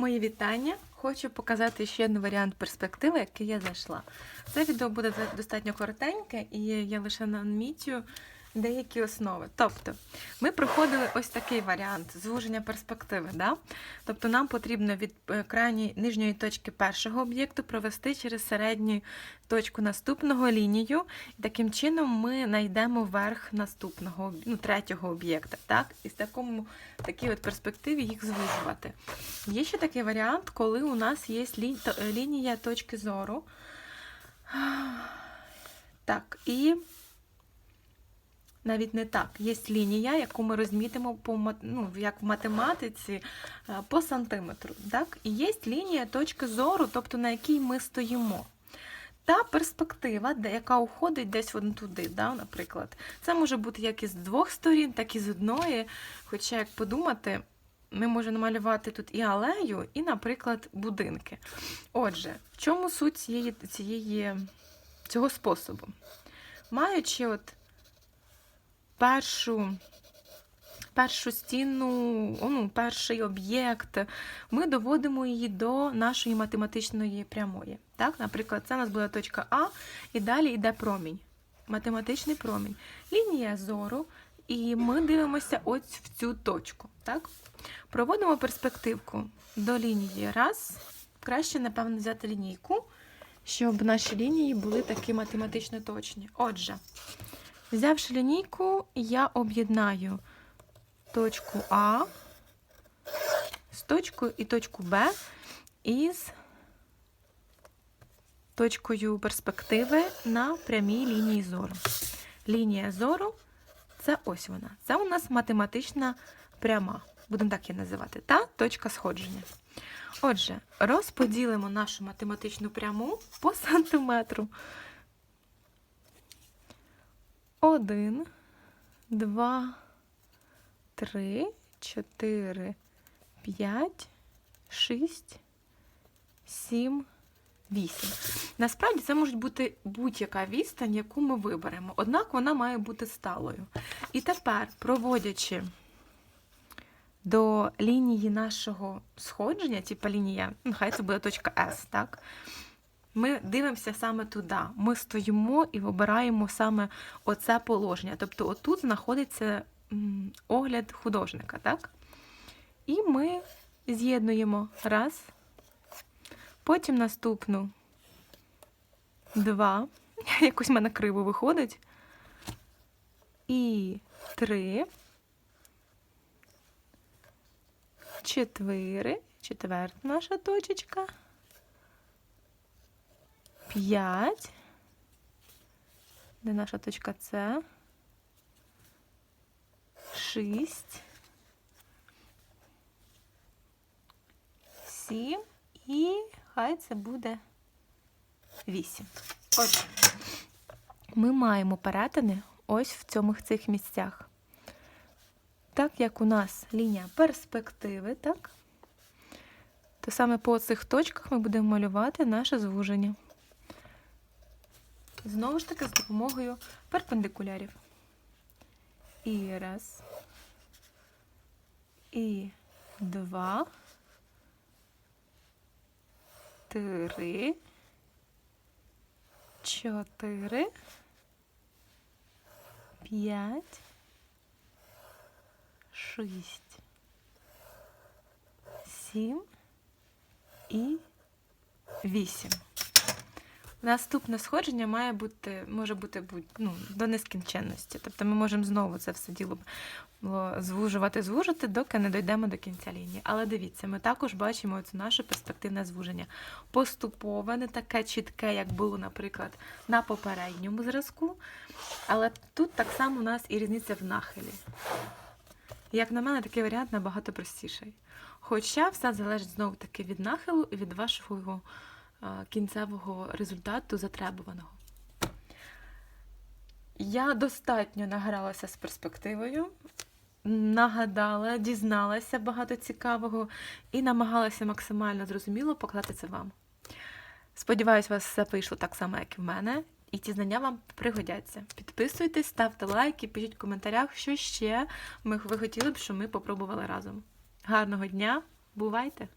Мої вітання. Хочу показати ще один варіант перспективи, який я знайшла. Це відео буде достатньо коротеньке, і я лише намітю деякі основи. Тобто, ми проходили ось такий варіант звуження перспективи. Да? Тобто, нам потрібно від е, крайньої нижньої точки першого об'єкту провести через середню точку наступного лінію. І таким чином ми знайдемо верх наступного, ну, третього об'єкта. Так? І в такому, такій от перспективі їх звужувати. Є ще такий варіант, коли у нас є лі- лінія точки зору. Так, і навіть не так. Є лінія, яку ми розмітимо по ну, як в математиці е, по сантиметру. Так? І є лінія точки зору, тобто на якій ми стоїмо. Та перспектива, яка уходить десь вон туди, да, наприклад. Це може бути як із двох сторін, так і з одної. Хоча, як подумати, ми можемо намалювати тут і алею, і, наприклад, будинки. Отже, в чому суть цієї, цієї, цього способу? Маючи от першу, першу стіну, ну, перший об'єкт, ми доводимо її до нашої математичної прямої. Так? Наприклад, це у нас буде точка А, і далі йде промінь. Математичний промінь. Лінія зору, і ми дивимося ось в цю точку. Так? Проводимо перспективку до лінії. Раз. Краще, напевно, взяти лінійку, щоб наші лінії були такі математично точні. Отже, взявши лінійку, я об'єднаю точку А з точкою і точку Б із точкою перспективи на прямій лінії зору. Лінія зору це ось вона. Це у нас математична пряма. Будемо так її називати. Та точка сходження. Отже, розподілимо нашу математичну пряму по сантиметру. Один, два, три, чотири, п'ять, шість, сім, вісім. Насправді це може бути будь-яка відстань, яку ми виберемо. Однак вона має бути сталою. І тепер, проводячи до лінії нашого сходження, типу лінія, ну, хай це буде точка С, так? Ми дивимося саме туди. Ми стоїмо і вибираємо саме оце положення. Тобто, отут знаходиться огляд художника, так? І ми з'єднуємо раз, потім наступну два. Якось в мене криво виходить. І три. Чотири. Четверта наша точечка. П'ять. Де наша точка С? Шість. Сім. І хай це буде вісім. Отже, ми маємо перетини ось в цьому цих місцях. Так як у нас лінія перспективи, так? То саме по цих точках ми будемо малювати наше звуження. Знову ж таки, з допомогою перпендикулярів. І раз. І два. Три. Чотири. П'ять. Шість. Сім. І вісім. Наступне сходження має бути, може бути будь, ну, до нескінченності. Тобто ми можемо знову це все діло звужувати, звужити, доки не дійдемо до кінця лінії. Але дивіться, ми також бачимо це наше перспективне звуження. Поступове, не таке чітке, як було, наприклад, на попередньому зразку. Але тут так само у нас і різниця в нахилі. Як на мене, такий варіант набагато простіший. Хоча все залежить знову таки від нахилу і від вашого кінцевого результату затребуваного. Я достатньо награлася з перспективою, нагадала, дізналася багато цікавого і намагалася максимально зрозуміло показати це вам. Сподіваюсь, у вас все вийшло так само, як і в мене, і ці знання вам пригодяться. Підписуйтесь, ставте лайки, пишіть в коментарях, що ще ми, ви хотіли б, щоб ми попробували разом. Гарного дня! Бувайте!